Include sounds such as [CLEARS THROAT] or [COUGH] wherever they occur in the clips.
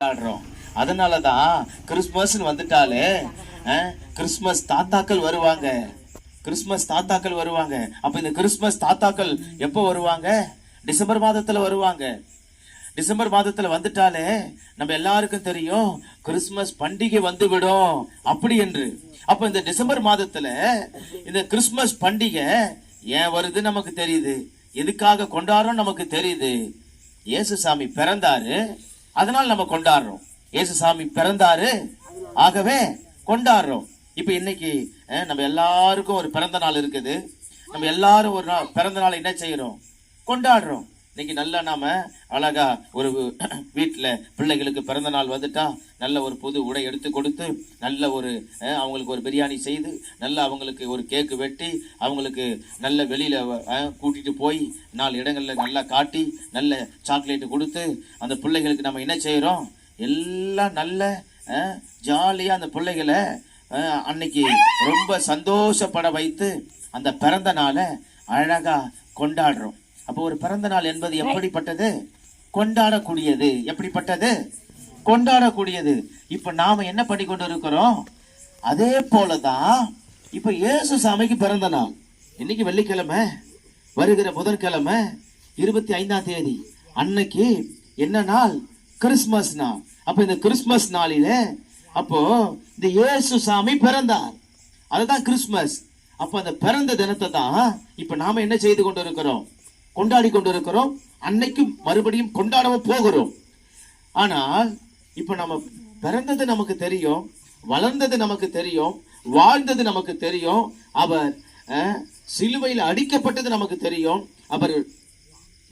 கொண்டாடுறோம். அதனாலதான் கிறிஸ்மஸ்னு வந்துட்டாலே கிறிஸ்மஸ் தாத்தாக்கள் வருவாங்க. கிறிஸ்மஸ் தாத்தாக்கள் வருவாங்க. அப்போ இந்த கிறிஸ்மஸ் தாத்தாக்கள் எப்போ வருவாங்க? டிசம்பர் மாதத்தில் வருவாங்க. டிசம்பர் மாதத்தில் வந்துட்டாலே நம்ம எல்லாருக்கும் தெரியும் கிறிஸ்மஸ் பண்டிகை வந்து விடும் அப்படி என்று. அப்போ இந்த டிசம்பர் மாதத்தில் இந்த கிறிஸ்மஸ் பண்டிகை ஏன் வருது நமக்கு தெரியுது. எதுக்காக கொண்டாடுறோம் நமக்கு தெரியுது. இயேசுசாமி பிறந்தாரு. அதனால நம்ம கொண்டாடுறோம். ஏசுசாமி பிறந்தாரு. ஆகவே கொண்டாடுறோம். இப்போ இன்னைக்கு நம்ம எல்லாருக்கும் ஒரு பிறந்த நாள் இருக்குது. நம்ம எல்லாரும் ஒரு நாள் பிறந்த நாள் என்ன செய்யறோம்? கொண்டாடுறோம். இன்னைக்கு நல்லா நாம அழகா ஒரு [CLEARS THROAT] வீட்டில் பிள்ளைகளுக்கு பிறந்த நாள் வந்துட்டா நல்ல ஒரு புது உடை எடுத்து கொடுத்து நல்ல ஒரு அவங்களுக்கு ஒரு பிரியாணி செய்து நல்ல அவங்களுக்கு ஒரு கேக்கு வெட்டி அவங்களுக்கு நல்ல வெளியில் கூட்டிகிட்டு கூட்டிட்டு போய் நாலு இடங்களில் நல்லா காட்டி நல்ல சாக்லேட்டு கொடுத்து அந்த பிள்ளைகளுக்கு நம்ம என்ன செய்கிறோம் எல்லாம் நல்ல ஜாலியாக அந்த பிள்ளைகளை அன்னைக்கு ரொம்ப சந்தோஷப்பட வைத்து அந்த பிறந்த நாளை அழகாக கொண்டாடுறோம். அப்போ ஒரு பிறந்த நாள் என்பது எப்படிப்பட்டது? கொண்டாடக்கூடியது. எப்படிப்பட்டது? கொண்டாடக்கூடியது. இப்ப நாம என்ன பண்ணி கொண்டு இருக்கிறோம் அதே போலதான் இப்ப இயேசு சாமிக்கு பிறந்த நாள். இன்னைக்கு வெள்ளிக்கிழமை வருகிற புதன்கிழமை இருபத்தி ஐந்தாம் தேதி. அன்னைக்கு என்ன நாள்? கிறிஸ்மஸ் நாள். அப்ப இந்த கிறிஸ்மஸ் நாளில அப்போ இந்த இயேசு சாமி பிறந்தார். அதுதான் கிறிஸ்மஸ். அப்ப அந்த பிறந்த தினத்தை தான் இப்ப நாம என்ன செய்து கொண்டு இருக்கிறோம் கொண்டாடி கொண்டு இருக்கிறோம் அன்னைக்கு மறுபடியும் கொண்டாடவும் போகிறோம். ஆனால் இப்போ நம்ம பிறந்தது நமக்கு தெரியும் வளர்ந்தது நமக்கு தெரியும் வாழ்ந்தது நமக்கு தெரியும் அவர் சிலுவையில் அடிக்கப்பட்டது நமக்கு தெரியும் அவர்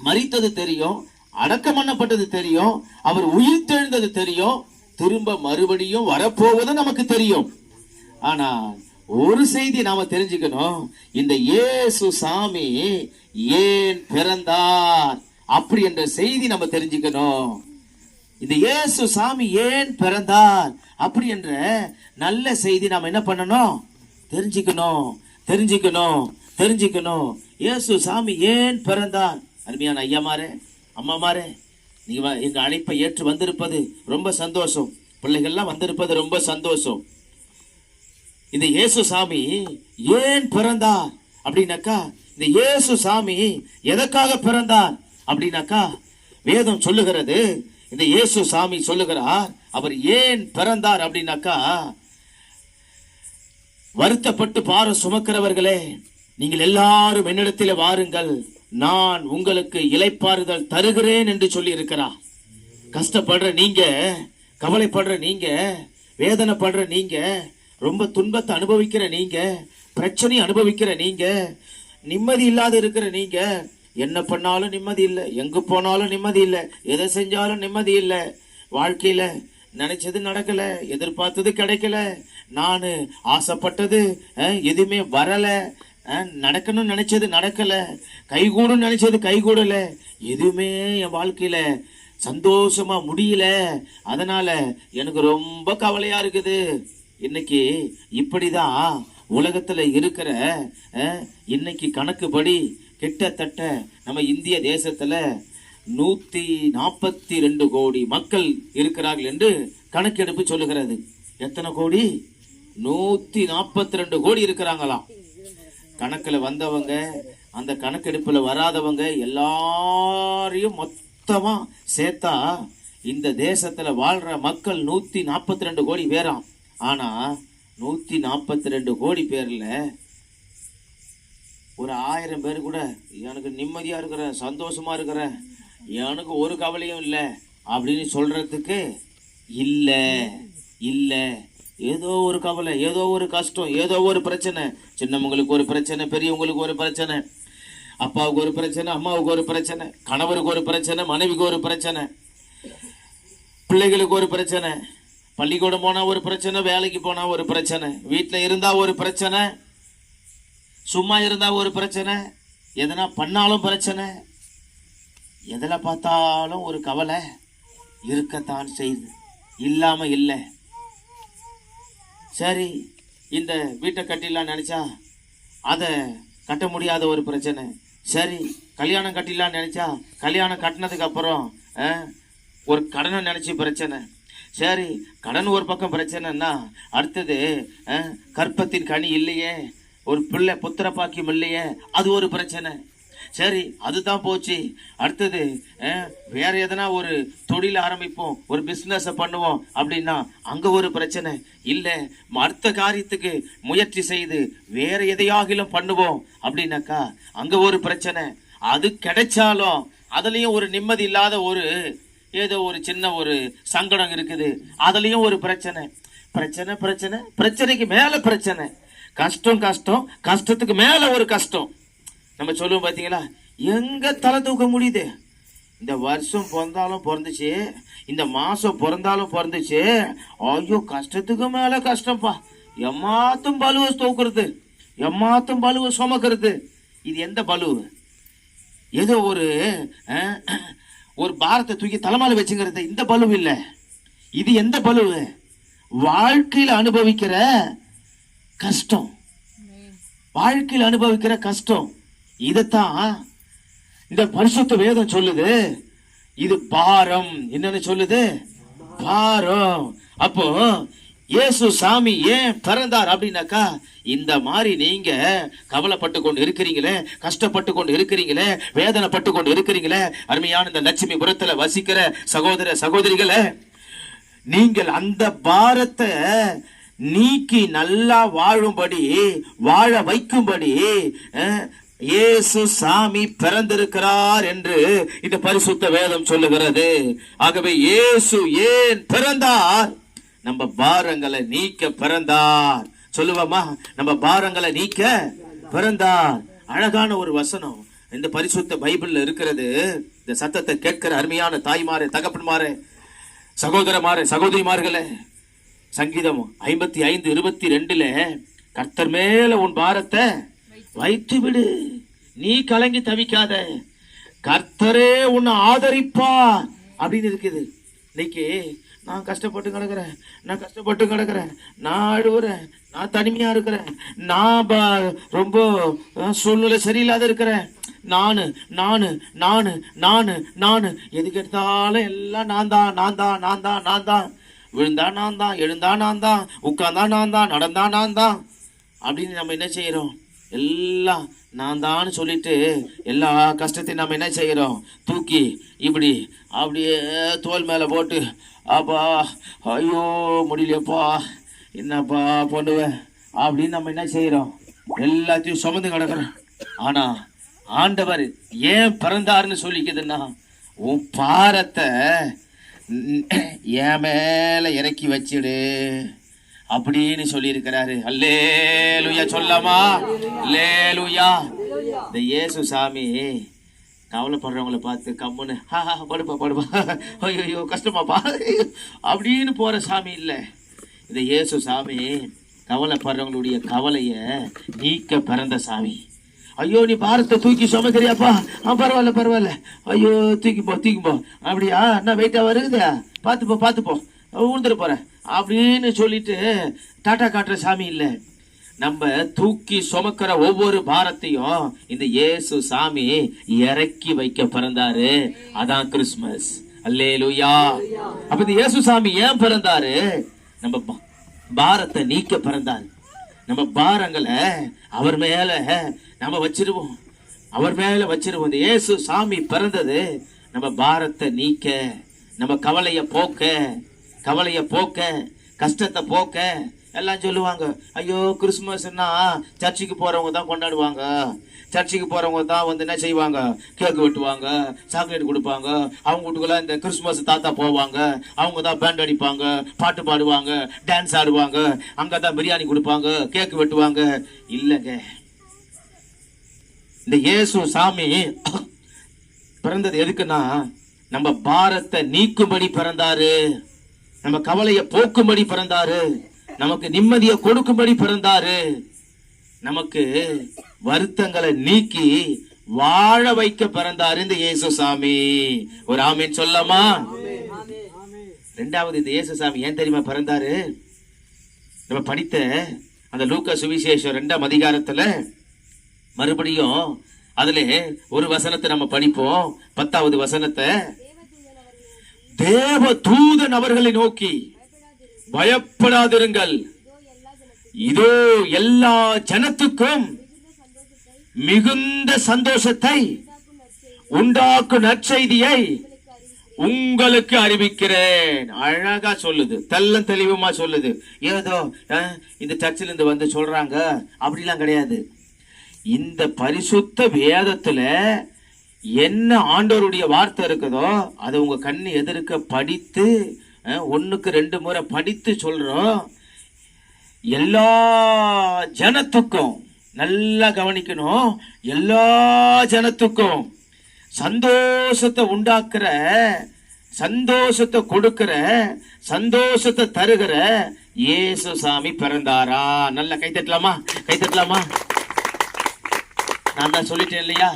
மறித்தது தெரியும் அடக்கம் பண்ணப்பட்டது தெரியும் அவர் உயிர் தெழுந்தது தெரியும் திரும்ப மறுபடியும் வரப்போவது நமக்கு தெரியும். ஆனால் ஒரு செய்தி நாம தெரிஞ்சுக்கணும். இந்த இயேசு சாமி ஏன் பிறந்தார்? அப்படி என்ற செய்தி நம்ம தெரிஞ்சுக்கணும். இந்த இயேசு சாமி ஏன் பிறந்தார்? அப்படி என்ற நல்ல செய்தி நாம என்ன பண்ணணும்? தெரிஞ்சுக்கணும். தெரிஞ்சுக்கணும். தெரிஞ்சுக்கணும். இயேசு சாமி ஏன் பிறந்தார்? அருமையான ஐயாமாரே அம்மாமாரே நீங்க வ- எங்க அழைப்பை ஏற்று வந்திருப்பது ரொம்ப சந்தோஷம். பிள்ளைகள்லாம் வந்திருப்பது ரொம்ப சந்தோஷம். இந்த இயேசு சாமி ஏன் பிறந்தார்? அப்படின்னாக்கா இந்த இயேசு சாமி எதற்காக பிறந்தார்? அப்படின்னாக்கா வேதம் சொல்லுகிறது இந்த இயேசு சாமி சொல்லுகிறார் அவர் ஏன் பிறந்தார்? அப்படின்னாக்கா வருத்தப்பட்டு பாரு சுமக்கிறவர்களே நீங்கள் எல்லாரும் என்னிடத்தில் வாருங்கள் நான் உங்களுக்கு இலைப்பாறுதல் தருகிறேன் என்று சொல்லி இருக்கிறார் கஷ்டப்படுற நீங்க கவலைப்படுற நீங்க வேதனைப்படுற நீங்க ரொம்ப துன்பத்தை அனுபவிக்கிற நீங்க பிரச்சனை அனுபவிக்கிற நீங்க நிம்மதி இல்லாத இருக்கிற நீங்க என்ன பண்ணாலும் நிம்மதி இல்லை எங்கே போனாலும் நிம்மதி இல்லை எதை செஞ்சாலும் நிம்மதி இல்லை. வாழ்க்கையில நினைச்சது நடக்கல எதிர்பார்த்தது கிடைக்கல நான் ஆசைப்பட்டது எதுவுமே வரல நடக்கணும்னு நினைச்சது நடக்கல கைகூடும் நினைச்சது கைகூடல எதுவுமே என் வாழ்க்கையில சந்தோஷமா முடியல. அதனால எனக்கு ரொம்ப கவலையா இருக்குது. இன்னைக்கு இப்படிதான் உலகத்துல இருக்கிற இன்னைக்கு கணக்குப்படி கிட்டத்தட்ட நம்ம இந்திய தேசத்துல நூத்தி நாற்பத்தி ரெண்டு கோடி மக்கள் இருக்கிறார்கள் என்று கணக்கெடுப்பு சொல்லுகிறது. எத்தனை கோடி? நூத்தி நாற்பத்தி ரெண்டு கோடி இருக்கிறாங்களாம் கணக்குல வந்தவங்க அந்த கணக்கெடுப்புல வராதவங்க எல்லாரையும் மொத்தமா சேர்த்தா இந்த தேசத்துல வாழ்ற மக்கள் நூத்தி நாற்பத்தி ரெண்டு கோடி பேராம் ஆனால் நூற்றி நாற்பத்தி ரெண்டு கோடி பேரில் ஒரு ஆயிரம் பேர் கூட எனக்கு நிம்மதியாக இருக்கிறேன் சந்தோஷமாக இருக்கிறேன் எனக்கு ஒரு கவலையும் இல்லை அப்படின்னு சொல்கிறதுக்கு இல்லை இல்லை. ஏதோ ஒரு கவலை ஏதோ ஒரு கஷ்டம் ஏதோ ஒரு பிரச்சனை. சின்னவங்களுக்கு ஒரு பிரச்சனை பெரியவங்களுக்கு ஒரு பிரச்சனை அப்பாவுக்கு ஒரு பிரச்சனை அம்மாவுக்கு ஒரு பிரச்சனை கணவருக்கு ஒரு பிரச்சனை மனைவிக்கு ஒரு பிரச்சனை பிள்ளைகளுக்கு ஒரு பிரச்சனை. பள்ளிக்கூடம் போனா ஒரு பிரச்சனை வேலைக்கு போனா ஒரு பிரச்சனை வீட்டில் இருந்தா ஒரு பிரச்சனை சும்மா இருந்தா ஒரு பிரச்சனை எதனா பண்ணாலும் பிரச்சனை. எதில் பார்த்தாலும் ஒரு கவலை இருக்கத்தான் செய்யுது. இல்லாம இல்லை. சரி இந்த வீட்டை கட்டிடலாம் நினச்சா அதை கட்ட முடியாத ஒரு பிரச்சனை. சரி கல்யாணம் கட்டிடலாம் நினச்சா கல்யாணம் கட்டினதுக்கப்புறம் ஒரு கடனை நினச்சி பிரச்சனை. சரி கடன் ஒரு பக்கம் பிரச்சனைன்னா அடுத்தது கற்பத்தின் கனி இல்லையே ஒரு பிள்ளை புத்திர பாக்கியம் இல்லையே அது ஒரு பிரச்சனை. சரி அதுதான் போச்சு. அடுத்தது வேற எதனா ஒரு தொழில் ஆரம்பிப்போம் ஒரு பிஸ்னஸை பண்ணுவோம் அப்படின்னா அங்க ஒரு பிரச்சனை. இல்லை அடுத்த காரியத்துக்கு முயற்சி செய்து வேற எதையாகிலும் பண்ணுவோம் அப்படின்னாக்கா அங்க ஒரு பிரச்சனை. அது கிடைச்சாலும் அதுலயும் ஒரு நிம்மதி இல்லாத ஒரு ஏதோ ஒரு சின்ன ஒரு சங்கடம் இருக்குது. அதுலயும் ஒரு பிரச்சனை. பிரச்சனை பிரச்சனை பிரச்சனைக்கு மேல பிரச்சனை. கஷ்டம் கஷ்டம் கஷ்டத்துக்கு மேல ஒரு கஷ்டம். நம்ம சொல்லுவோம் பாத்தீங்களா? எங்க தலை தூக்க முடியுது? இந்த வருஷம் பிறந்தாலும் பிறந்துச்சு. இந்த மாசம் பிறந்தாலும் பிறந்துச்சு. ஐயோ கஷ்டத்துக்கு மேல கஷ்டம்ப்பா எம்மாத்தும் பலுவை தூக்குறது. எம்மாத்தும் பலுவை சுமக்கிறது. இது எந்த பலுவு? ஏதோ ஒரு ஒரு பாரத்தை தூக்கி தலைமையில் வச்சுங்கிறது இந்த பலு இல்லை. இது எந்த பலு வாழ்க்கையில் அனுபவிக்கிற கஷ்டம். வாழ்க்கையில் அனுபவிக்கிற கஷ்டம். இதைத்தான் இந்த பரிசுத்த வேதம் சொல்லுது. இது பாரம். என்னன்னு சொல்லுது? பாரம். அப்போ இயேசு சாமி ஏன் பிறந்தார் அப்படின்னாக்கா இந்த மாதிரி நீங்க கவலைப்பட்டு கொண்டு இருக்கிறீங்களே கஷ்டப்பட்டு கொண்டு இருக்கிறீங்களே வேதனைப்பட்டு கொண்டு இருக்கிறீங்களே அருமையான இந்த லட்சுமிபுரத்துல வசிக்கிற சகோதர சகோதரிகளை நீங்கள் அந்த பாரத்தை நீக்கி நல்லா வாழும்படி வாழ வைக்கும்படி இயேசு சாமி பிறந்திருக்கிறார் என்று இந்த பரிசுத்த வேதம் சொல்லுகிறது. ஆகவே இயேசு ஏன் பிறந்தார்? நம்ம பாரங்களை நீக்க பிறந்தார். சொல்லுவோமா நம்ம பாரங்களை நீக்க பிறந்தார். அழகான ஒரு வசனம். இந்த பரிசுத்த பைபிள்ல இருக்கிறது. இந்த சத்தத்தை கேட்கிற அருமையான தாய்மாரே தகப்பன்மாரே சகோதரமாரே சகோதரிமார்களே சங்கீதம் ஐம்பத்தி ஐந்து இருபத்தி ரெண்டுல கர்த்தர் மேல உன் பாரத்தை வைத்து விடு நீ கலங்கி தவிக்காத. கர்த்தரே உன்னை ஆதரிப்பா அப்படின்னு இருக்குது. இன்னைக்கு நான் கஷ்டப்பட்டு கிடக்கிறேன். நான் கஷ்டப்பட்டு கிடக்கிறேன். நான் அழுவுறேன். நான் தனிமையா இருக்கிறேன். நான் ரொம்ப சூழ்நிலை சரியில்லாத இருக்கிறேன். நானு நானு நானு நானு நானு. எதுக்கு எடுத்தாலும் எல்லாம் நான் தான் நான் தான் நான் தான் நான் தான். விழுந்தா நான் தான் எழுந்தா நான் தான் உட்காந்தா நான் தான் நடந்தா நான் தான். அப்படின்னு நம்ம என்ன செய்யறோம்? எல்லாம் நான் தான் சொல்லிட்டு எல்லா கஷ்டத்தையும் நம்ம என்ன செய்கிறோம் தூக்கி இப்படி அப்படியே தோல் மேலே போட்டு அப்பா ஐயோ முடியலையப்பா. என்னப்பா பண்ணுவேன் அப்படின்னு நம்ம என்ன செய்கிறோம் எல்லாத்தையும் சுமந்து கிடக்குறோம். ஆனா ஆண்டவர் ஏன் பிறந்தாருன்னு சொல்லிக்குதுன்னா உன் பாரத்தை என் மேலே இறக்கி வச்சிடு. அப்படின்னு சொல்லியிருக்கிறாரு. அல்லேலுயா சொல்லாமா அல்லேலுயா. இந்த இயேசு சாமி கவலைப்படுறவங்கள பார்த்து கம்முன்னு "ஹா, ஹா, படுப்பா படுப்பா. ஐயோ ஐயோ கஷ்டமாப்பா. அப்படின்னு போகிற சாமி இல்லை. இந்த இயேசு சாமி கவலைப்படுறவங்களுடைய கவலையை நீக்க பிறந்த சாமி. ஐயோ நீ பாரத்தை தூக்கி சுமக்கிறியாப்பா. ஆ பரவாயில்ல பரவாயில்ல. ஐயோ தூக்கிப்போ தூக்கிப்போ அப்படியா? என்ன வெயிட்டாக வருகுதா பார்த்துப்போ பார்த்துப்போ உழுந்துட்டு போகிறேன் அப்படின்னு சொல்லிட்டு டாட்டா காட்டுற சாமி இல்லை. நம்ம தூக்கி சுமக்கிற ஒவ்வொரு பாரத்தையும் இந்த இயேசு சாமி இறக்கி வைக்க பிறந்தாரு. அதான் கிறிஸ்மஸ். அல்லேலூயா. அப்ப இந்த இயேசு சாமி ஏன் பிறந்தாரு? நம்ம பா- பாரத்தை நீக்க பிறந்தாரு. நம்ம பாரங்களை அவர் மேல நம்ம வச்சிருவோம். அவர் மேல வச்சிருவோம். இந்த இயேசு சாமி பிறந்தது நம்ம பாரத்தை நீக்க நம்ம கவலைய போக்க கவலைய போக்க கஷ்டத்தை போக்க எல்லாம் சொல்லுவாங்க. ஐயோ கிறிஸ்துமஸ்னா சர்ச்சுக்கு போறவங்க தான் கொண்டாடுவாங்க. சர்ச்சுக்கு போறவங்க தான் வந்து என்ன செய்வாங்க? கேக் வெட்டுவாங்க சாக்லேட் கொடுப்பாங்க. அவங்க வீட்டுக்குள்ள இந்த கிறிஸ்துமஸ் தாத்தா போவாங்க. அவங்க தான் பேண்ட் அடிப்பாங்க பாட்டு பாடுவாங்க டான்ஸ் ஆடுவாங்க. அங்க தான் பிரியாணி கொடுப்பாங்க கேக் வெட்டுவாங்க. இல்லைங்க. இந்த இயேசு சாமி பிறந்தது எதுக்குன்னா நம்ம பாரத்தை நீக்கும்படி பிறந்தாரு. நம்ம கவலையை போக்கும்படி பிறந்தாரு. நமக்கு நிம்மதியை கொடுக்கும்படி பிறந்தாரு. நமக்கு வருத்தங்களை நீக்கி வாழ வைக்க பிறந்தாரு இந்த இயேசு சாமி. ஒரு ஆமீன் சொல்லமா? ரெண்டாவது இந்த இயேசு சாமி ஏன் தெரியுமா பிறந்தாரு? நம்ம படித்த அந்த லூக்க சுவிசேஷம் ரெண்டாம் அதிகாரத்துல மறுபடியும் அதுல ஒரு வசனத்தை நம்ம படிப்போம். பத்தாவது வசனத்தை. தேவ தூதன் அவர்களை நோக்கி பயப்படாதிருங்கள். இதோ எல்லா ஜனத்துக்கும் மிகுந்த சந்தோஷத்தை உண்டாக்கும் நற்செய்தியை உங்களுக்கு அறிவிக்கிறேன். அழகா சொல்லுது தெல்லம் தெளிவுமா சொல்லுது. ஏதோ இந்த சர்ச்சில் இருந்து வந்து சொல்றாங்க. அப்படிலாம் கிடையாது. இந்த பரிசுத்த வேதத்துல என்ன ஆண்டோருடைய வார்த்தை இருக்குதோ அதை உங்க கண்ணு எதிர்க்க படித்து ஒன்றுக்கு ரெண்டு முறை படித்து சொல்கிறோம் எல்லா ஜனத்துக்கும் நல்லா கவனிக்கணும். எல்லா ஜனத்துக்கும் சந்தோஷத்தை உண்டாக்குற சந்தோஷத்தை கொடுக்கிற சந்தோஷத்தை தருகிற இயேசு சாமி பிறந்தாரா? நல்லா கைத்தட்டலாமா கைத்தட்டலாமா நான் தான் சொல்லிட்டேன் இல்லையா?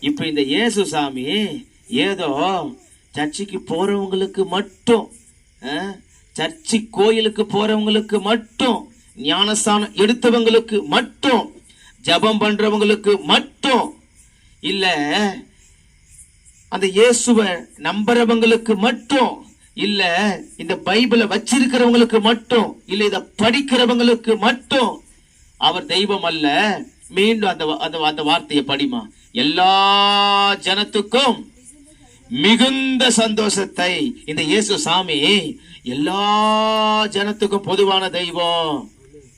இப்போ இந்த இயேசு சாமி ஏதோ சர்ச்சுக்கு போகிறவங்களுக்கு மட்டும் சர்ச்சு கோயிலுக்கு போறவங்களுக்கு மட்டும் ஞானஸ்தானம் எடுத்தவங்களுக்கு மட்டும் ஜபம் பண்றவங்களுக்கு மட்டும். இல்ல அந்த இயேசுவை நம்புறவங்களுக்கு மட்டும். இல்ல இந்த பைபிளை வச்சிருக்கிறவங்களுக்கு மட்டும். இல்ல இத படிக்கிறவங்களுக்கு மட்டும். அவர் தெய்வம் அல்ல. மீண்டும் அந்த அந்த அந்த வார்த்தையை படிமா. எல்லா ஜனத்துக்கும் மிகுந்த சந்தோஷத்தை. இந்த இயேசு சாமி எல்லா ஜனத்துக்கும் பொதுவான தெய்வம்.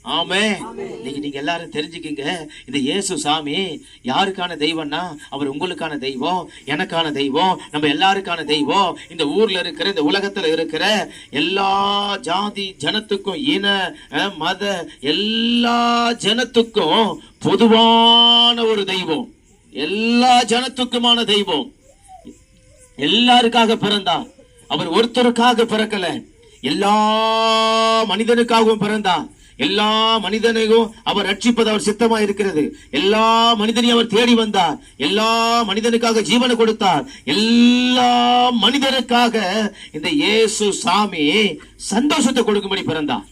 ஆமே. இன்னைக்கு நீங்க எல்லாரும் தெரிஞ்சுக்கிங்க. இந்த இயேசு சாமி யாருக்கான தெய்வம்னா அவர் உங்களுக்கான தெய்வம் எனக்கான தெய்வம் நம்ம எல்லாருக்கான தெய்வம். இந்த ஊர்ல இருக்கிற இந்த உலகத்துல இருக்கிற எல்லா ஜாதி ஜனத்துக்கும் இன மத எல்லா ஜனத்துக்கும் பொதுவான ஒரு தெய்வம். எல்லா ஜனத்துக்குமான தெய்வம். எல்லாருக்காக பிறந்தார் அவர் ஒருத்தருக்காக பிறக்கல. எல்லா மனிதனுக்காகவும் பிறந்தார் எல்லா மனிதனையும் அவர் ரட்சிப்பது அவர் சித்தமா இருக்கிறது. எல்லா மனிதனையும் அவர் தேடி வந்தார். எல்லா மனிதனுக்காக ஜீவனை கொடுத்தார். எல்லா மனிதனுக்காக இந்த இயேசு சாமி சந்தோஷத்தை கொடுக்கும்படி பிறந்தார்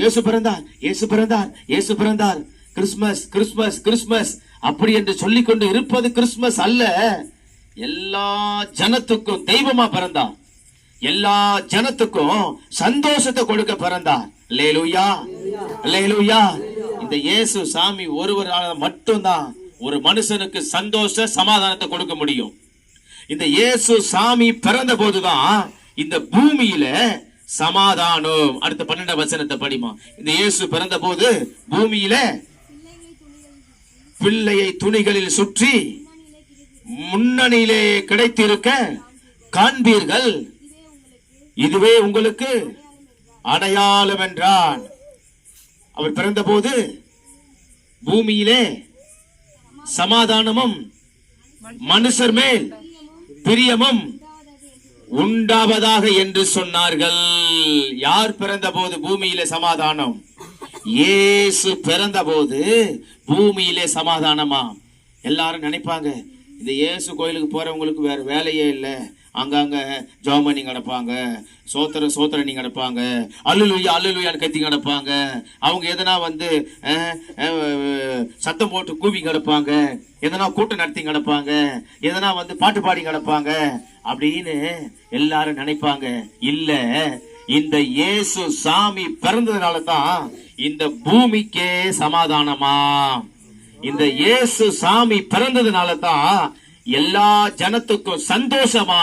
இயேசு பிறந்தார். இயேசு பிறந்தார். இயேசு பிறந்தார். கிறிஸ்மஸ் கிறிஸ்மஸ் கிறிஸ்மஸ் அப்படி என்று சொல்லிக்கொண்டு இருப்பது கிறிஸ்மஸ் அல்ல. எல்லா ஜனத்துக்கும் தெய்வமா பிறந்தான். எல்லா ஜனத்துக்கும் சந்தோஷத்தை கொடுக்க பிறந்தார் லேலுயா லேலுயா இந்த இயேசு சாமி ஒருவரால் மட்டும்தான் ஒரு மனுஷனுக்கு சந்தோஷ சமாதானத்தை கொடுக்க முடியும். இந்த இயேசு சாமி பிறந்த போதுதான் இந்த பூமியில சமாதானம். அடுத்த பன்னெண்டு வசனத்தை படிமா. இந்த இயேசு பிறந்த போது பூமியில பிள்ளையை துணிகளில் சுற்றி முன்னணியிலே கிடைத்திருக்க காண்பீர்கள். இதுவே உங்களுக்கு அடையாளம் என்றான் அவர் பிறந்தபோது பூமியிலே சமாதானமும் மனுஷர் மேல் பிரியமும் உண்டாவதாக என்று சொன்னார்கள். யார் பிறந்தபோது பூமியிலே சமாதானம்? இயேசு பிறந்தபோது பூமியிலே சமாதானமா? எல்லாரும் நினைப்பாங்க இந்த இயேசு கோயிலுக்கு போகிறவங்களுக்கு வேற வேலையே இல்லை. அங்கங்கே ஜோம் பண்ணி கிடப்பாங்க சோத்திர சோத்திர நீ கிடப்பாங்க அல்லுலுயா அல்லுலுயான்னு கத்தி கிடப்பாங்க அவங்க எதனா வந்து சத்தம் போட்டு கூவி கிடப்பாங்க. எதனா கூட்டம் நடத்தி கிடப்பாங்க. எதனா வந்து பாட்டு பாடி கிடப்பாங்க. அப்படின்னு எல்லாரும் நினைப்பாங்க. இல்லை இந்த இயேசு சாமி பிறந்ததுனால தான் இந்த பூமிக்கே சமாதானமா? இந்த இயேசு சாமி பிறந்ததுனால தான் எல்லா ஜனத்துக்கும் சந்தோஷமா?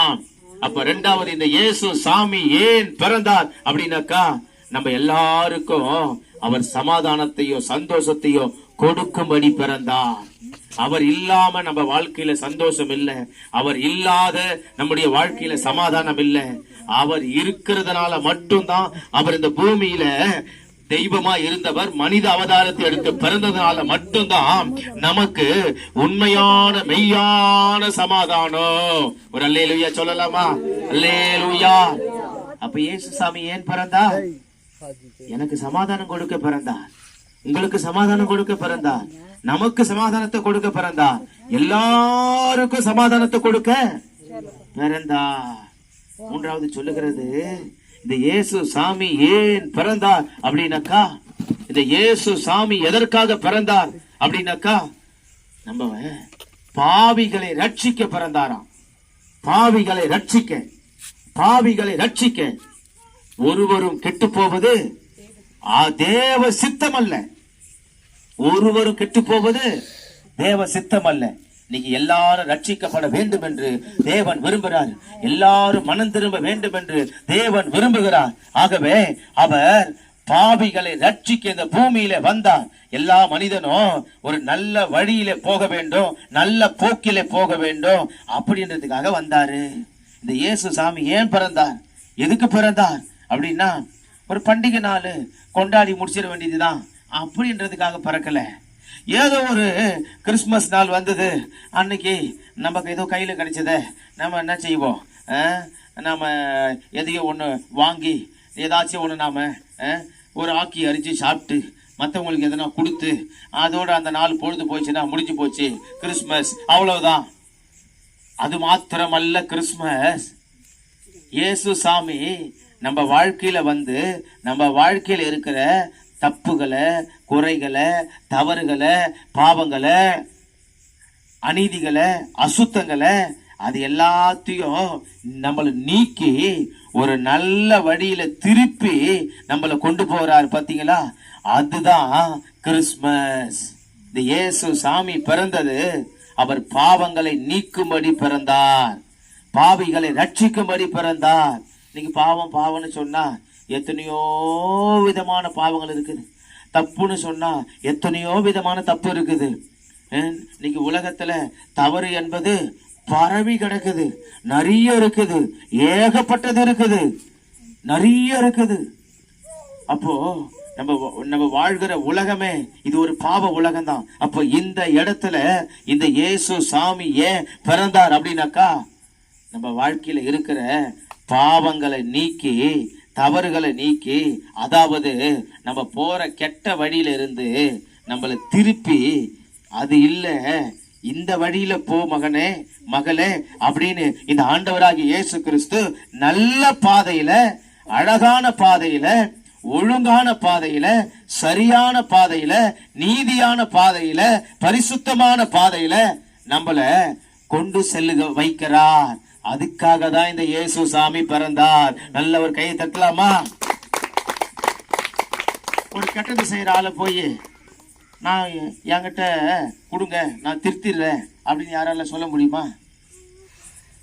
அப்ப ரெண்டாவது இந்த இயேசு சாமி ஏன் பிறந்தார் அப்படின்னாக்கா நம்ம எல்லாருக்கும் அவர் சமாதானத்தையும் சந்தோஷத்தையும் கொடுக்கும்படி பிறந்தார். அவர் இல்லாம நம்ம வாழ்க்கையில சந்தோஷம் இல்லை. அவர் இல்லாத நம்முடைய வாழ்க்கையில சமாதானம் இல்லை. அவர் இருக்கிறதுனால மட்டும்தான் அவர் இந்த பூமியில தெய்வமா இருந்தவர் மனித அவதாரத்தை எடுத்து பிறந்ததுனால மட்டும்தான் நமக்கு உண்மையான மெய்யான சமாதானம். ஒரு அல்லேலுயா சொல்லலாமா? அல்லேலுயா. அப்ப ஏசு சாமி ஏன் பிறந்தா? எனக்கு சமாதானம் கொடுக்க பிறந்தார் உங்களுக்கு சமாதானம் கொடுக்க பிறந்தார் நமக்கு சமாதானத்தை கொடுக்க பிறந்தார் எல்லாருக்கும் சமாதானத்தை கொடுக்க பிறந்தார் மூன்றாவது சொல்லுகிறது இந்த இயேசு சாமி ஏன் பிறந்தார் அப்படின்னாக்கா இந்த இயேசு சாமி எதற்காக பிறந்தார் அப்படின்னாக்கா நம்ம பாவிகளை ரட்சிக்க பிறந்தாராம். பாவிகளை ரட்சிக்க பாவிகளை ரட்சிக்க. ஒருவரும் கெட்டு போவது ஆ, தேவ சித்தம் அல்ல ஒருவரும் கெட்டு போவது தேவ சித்தம் அல்ல இன்னைக்கு எல்லாரும் ரட்சிக்கப்பட வேண்டும் என்று தேவன் விரும்புகிறார். எல்லாரும் மனம் திரும்ப வேண்டும் என்று தேவன் விரும்புகிறார். ஆகவே அவர் பாவிகளை ரட்சிக்க இந்த பூமியில வந்தார். எல்லா மனிதனும் ஒரு நல்ல வழியில போக வேண்டும் நல்ல போக்கிலே போக வேண்டும் அப்படின்றதுக்காக வந்தாரு. இந்த இயேசு சாமி ஏன் பிறந்தார்? எதுக்கு பிறந்தார்? அப்படின்னா ஒரு பண்டிகை நாள் கொண்டாடி முடிச்சிட வேண்டியதுதான். அப்படின்றதுக்காக பிறக்கல. ஏதோ ஒரு கிறிஸ்மஸ் நாள் வந்தது. அன்னைக்கு நமக்கு ஏதோ கையில் கிடைச்சத நம்ம என்ன செய்வோம்? நாம் எதையோ ஒன்று வாங்கி ஏதாச்சும் ஒன்று நாம் ஆ, ஒரு ஆக்கி அரிஞ்சு சாப்பிட்டு மற்றவங்களுக்கு எதனா கொடுத்து அதோட அந்த நாள் பொழுது போச்சுன்னா முடிஞ்சு போச்சு. கிறிஸ்மஸ் அவ்வளவுதான். அது மாத்திரமல்ல கிறிஸ்மஸ் இயேசு சாமி நம்ம வாழ்க்கையில் வந்து நம்ம வாழ்க்கையில் இருக்கிற தப்புகளை குறைகளை தவறுகளை பாவங்களை அநீதிகளை அசுத்தங்களை அது எல்லாத்தையும் நம்மளை நீக்கி ஒரு நல்ல வழியில திருப்பி நம்மளை கொண்டு போறாரு. பாத்தீங்களா? அதுதான் கிறிஸ்மஸ். இந்த இயேசு சாமி பிறந்தது அவர் பாவங்களை நீக்கும்படி பிறந்தார். பாவிகளை ரட்சிக்கும்படி பிறந்தார். இன்னைக்கு பாவம் பாவம்னு சொன்னா எத்தனையோ விதமான பாவங்கள் இருக்குது. தப்புன்னு சொன்னால் எத்தனையோ விதமான தப்பு இருக்குது. ஏன்? இன்னைக்கு உலகத்தில் தவறு என்பது பரவி கிடக்குது. நிறைய இருக்குது. ஏகப்பட்டது இருக்குது. நிறைய இருக்குது. அப்போ நம்ம நம்ம வாழ்கிற உலகமே இது ஒரு பாவ உலகம் தான் அப்போ இந்த இடத்துல இந்த இயேசு சாமி ஏன் பிறந்தார் அப்படின்னாக்கா நம்ம வாழ்க்கையில் இருக்கிற பாவங்களை நீக்கி தவறுகளை நீக்கி அதாவது நம்ம போற கெட்ட வழியில இருந்து நம்மளை திருப்பி அது இல்லை இந்த வழியில போ மகனே மகளே அப்படின்னு இந்த ஆண்டவராகிய இயேசு கிறிஸ்து நல்ல பாதையில அழகான பாதையில ஒழுங்கான பாதையில சரியான பாதையில நீதியான பாதையில பரிசுத்தமான பாதையில நம்மள கொண்டு செல்லுக வைக்கிறார். அதுக்காக தான் இந்த இயேசு சாமி பிறந்தார். நல்ல ஒரு கையை தட்டலாமா? ஒரு கெட்டது செய்யற ஆளை போய் நான் என்கிட்ட கொடுங்க நான் திருத்திடுறேன் அப்படின்னு யாரால சொல்ல முடியுமா?